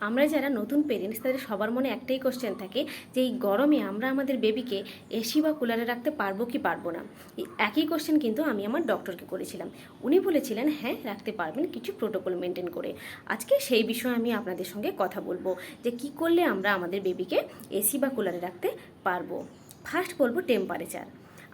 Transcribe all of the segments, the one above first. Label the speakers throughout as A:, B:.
A: আমরা যারা নতুন পেরেন্টস তাদের সবার মনে একটাই কোশ্চেন থাকে যে এই গরমে আমরা আমাদের বেবিকে এসি বা কুলারে রাখতে পারব কি পারব না? একই কোশ্চেন কিন্তু আমি আমার ডক্টরকে করেছিলাম। উনি বলেছিলেন হ্যাঁ রাখতে পারবেন কিছু প্রোটোকল মেনটেন করে। আজকে সেই বিষয়ে আমি আপনাদের সঙ্গে কথা বলব যে কি করলে আমরা আমাদের বেবিকে এসি বা কুলারে রাখতে পারব। ফার্স্ট বলব টেম্পারেচার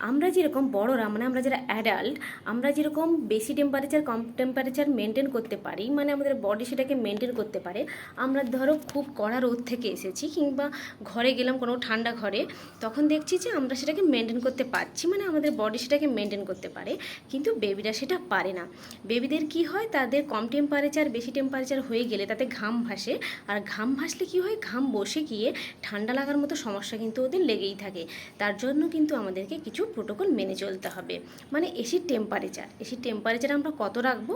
A: আমরা যেরকম বড়রা মানে আমরা যারা অ্যাডাল্ট আমরা যেরকম বেশি টেম্পারেচার কম টেম্পারেচার মেনটেন করতে পারি মানে আমাদের বডি সেটাকে মেনটেন করতে পারে, আমরা ধরো খুব কড়া রোদ থেকে এসেছি কিংবা ঘরে গেলাম কোনো ঠান্ডা ঘরে, তখন দেখছি যে আমরা সেটাকে মেনটেন করতে পারছি মানে আমাদের বডি সেটাকে মেনটেন করতে পারে, কিন্তু বেবিরা সেটা পারে না। বেবিদের কি হয়? তাদের কম টেম্পারেচার বেশি টেম্পারেচার হয়ে গেলে তাতে ঘাম ভাসে, আর ঘাম ভাসলে কি হয়? ঘাম বসে গিয়ে ঠান্ডা লাগার মতো সমস্যা কিন্তু ওদের লেগেই থাকে। তার জন্য কিন্তু আমাদেরকে কিছু প্রোটোকল মেনে চলতে হবে। মানে এসির টেম্পারেচার এসির টেম্পারেচার আমরা কত রাখব?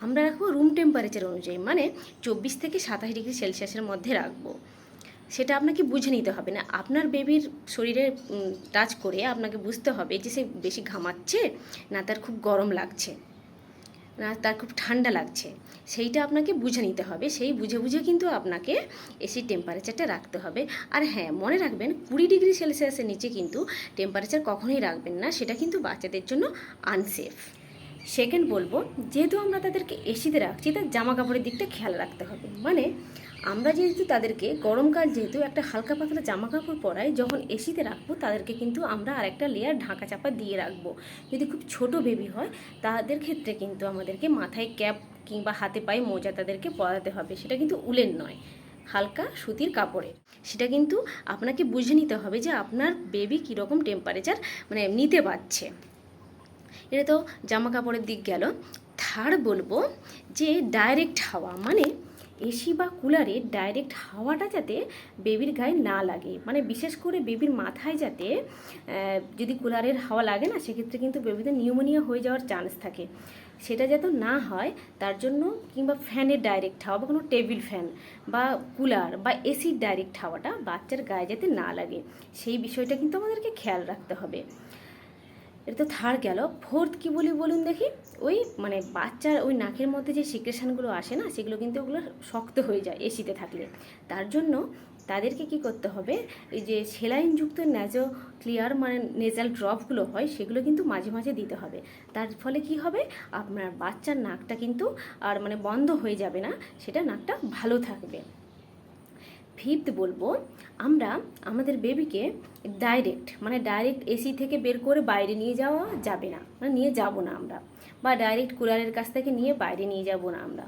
A: আমরা রাখব রুম টেম্পারেচার অনুযায়ী মানে চব্বিশ থেকে সাতাশ ডিগ্রি সেলসিয়াসের মধ্যে রাখব। সেটা আপনাকে বুঝে নিতে হবে না। আপনার বেবির শরীরে টাচ করে আপনাকে বুঝতে হবে যে সে বেশি ঘামাচ্ছে না, তার খুব গরম লাগছে। না, তার খুব ঠান্ডা লাগছে। সেইটা আপনাকে বুঝে নিতে হবে। সেই বুঝে বুঝে কিন্তু আপনাকে এসির টেম্পারেচারটা রাখতে হবে। আর হ্যাঁ মনে রাখবেন, কুড়ি ডিগ্রি সেলসিয়াসের নিচে কিন্তু টেম্পারেচার কখনোই রাখবেন না। সেটা কিন্তু বাচ্চাদের জন্য আনসেফ সেকেন্ড বলব, যেহেতু আমরা তাদেরকে এসিতে রাখছি, তার জামা কাপড়ের দিকটা খেয়াল রাখতে হবে। মানে আমরা যেহেতু তাদেরকে গরমকাল যেহেতু একটা হালকা পাতলা জামা কাপড় পরাই, যখন এসিতে রাখব, তাদেরকে কিন্তু আমরা আরেকটা লেয়ার ঢাকা চাপা দিয়ে রাখব। যদি খুব ছোট বেবি হয়, তাদের ক্ষেত্রে কিন্তু আমাদেরকে মাথায় ক্যাপ কিংবা হাতে পায়ে মোজা তাদেরকে পরাতে হবে। সেটা কিন্তু উলেন নয়, হালকা সুতির কাপড়ে সেটা কিন্তু আপনাকে বুঝে নিতে হবে যে আপনার বেবি কীরকম টেম্পারেচার মানে নিতে পারছে। এটা তো জামা কাপড়ের দিক গেল। থার্ড বলব যে ডাইরেক্ট হাওয়া মানে এসি বা কুলারে ডাইরেক্ট হাওয়াটা যাতে বেবির গায়ে না লাগে। মানে বিশেষ করে বেবির মাথায় যাতে যদি কুলারের হাওয়া লাগে না, সেক্ষেত্রে কিন্তু বেবিদের নিউমোনিয়া হয়ে যাওয়ার চান্স থাকে। সেটা যাতে না হয়, তার জন্য কিংবা ফ্যানের ডাইরেক্ট হাওয়া বা কোনো টেবিল ফ্যান বা কুলার বা এসির ডাইরেক্ট হাওয়াটা বাচ্চার গায়ে যাতে না লাগে, সেই বিষয়টা কিন্তু আমাদেরকে খেয়াল রাখতে হবে। এটা তো থার্ড গেল। ফোর্থ কি বলি বলুন দেখি? ওই মানে বাচ্চার ওই নাকের মধ্যে যে সিক্রেশনগুলো আসে না, সেগুলো কিন্তু ওগুলো শক্ত হয়ে যায় এসিতে থাকলে। তার জন্য তাদেরকে কি করতে হবে? এই যে সেলাইনযুক্ত ন্যাজো ক্লিয়ার মানে নেজাল ড্রপগুলো হয়, সেগুলো কিন্তু মাঝে মাঝে দিতে হবে। তার ফলে কি হবে? আপনার বাচ্চার নাকটা কিন্তু আর মানে বন্ধ হয়ে যাবে না, সেটা নাকটা ভালো থাকবে। ফিফথ বলব, আমরা আমাদের বেবিকে ডাইরেক্ট মানে ডাইরেক্ট এসি থেকে বের করে বাইরে নিয়ে যাওয়া যাবে না মানে নিয়ে যাব না আমরা, বা ডাইরেক্ট কুলারের কাছ থেকে নিয়ে বাইরে নিয়ে যাব না আমরা।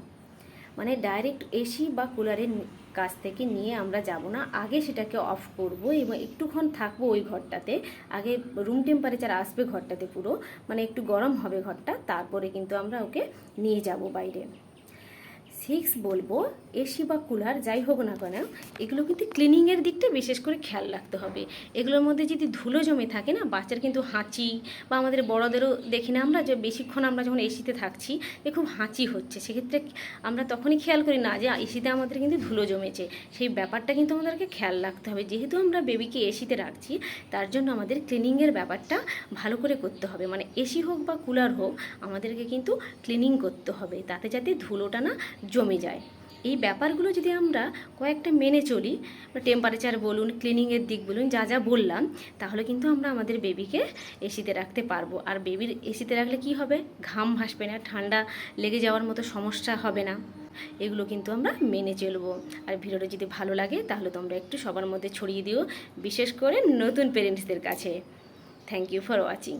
A: মানে ডাইরেক্ট এসি বা কুলারের কাছ থেকে নিয়ে আমরা যাব না, আগে সেটাকে অফ করব, এবং একটুক্ষণ থাকব ওই ঘরটাতে, আগে রুম টেম্পারেচার আসবে ঘরটাতে পুরো মানে একটু গরম হবে ঘরটা, তারপরে কিন্তু আমরা ওকে নিয়ে যাব বাইরে। সিক্স বলব, এসি বা কুলার, যাই হোক না কেন, এগুলো কিন্তু ক্লিনিংয়ের দিকটা বিশেষ করে খেয়াল রাখতে হবে। এগুলোর মধ্যে যদি ধুলো জমে থাকে না, বাচ্চার কিন্তু হাঁচি বা আমাদের বড়দেরও দেখি না আমরা যে বেশিক্ষণ আমরা যখন এসিতে থাকছি, যে খুব হাঁচি হচ্ছে। সেক্ষেত্রে আমরা তখনই খেয়াল করি না যে এসিতে আমাদের কিন্তু ধুলো জমেছে। সেই ব্যাপারটা কিন্তু আমাদেরকে খেয়াল রাখতে হবে। যেহেতু আমরা বেবিকে এসিতে রাখছি, তার জন্য আমাদের ক্লিনিংয়ের ব্যাপারটা ভালো করে করতে হবে। মানে এসি হোক বা কুলার হোক, আমাদেরকে কিন্তু ক্লিনিং করতে হবে। তাতে যাতে ধুলোটা না জমে যায়। এই ব্যাপারগুলো যদি আমরা কয়েকটা মেনে চলি টেম্পারেচার বলুন ক্লিনিংয়ের দিক বলুন, যা যা বললাম, তাহলে কিন্তু আমরা আমাদের বেবিকে এসিতে রাখতে পারব। আর বেবির এসিতে রাখলে কি হবে? ঘাম ভাসবে না, ঠান্ডা লেগে যাওয়ার মতো সমস্যা হবে না। এগুলো কিন্তু আমরা মেনে চলবো। আর ভিডিওটা যদি ভালো লাগে, তাহলে তোমরা একটু সবার মধ্যে ছড়িয়ে দিও, বিশেষ করে নতুন পেরেন্টসদের কাছে। Thank you for watching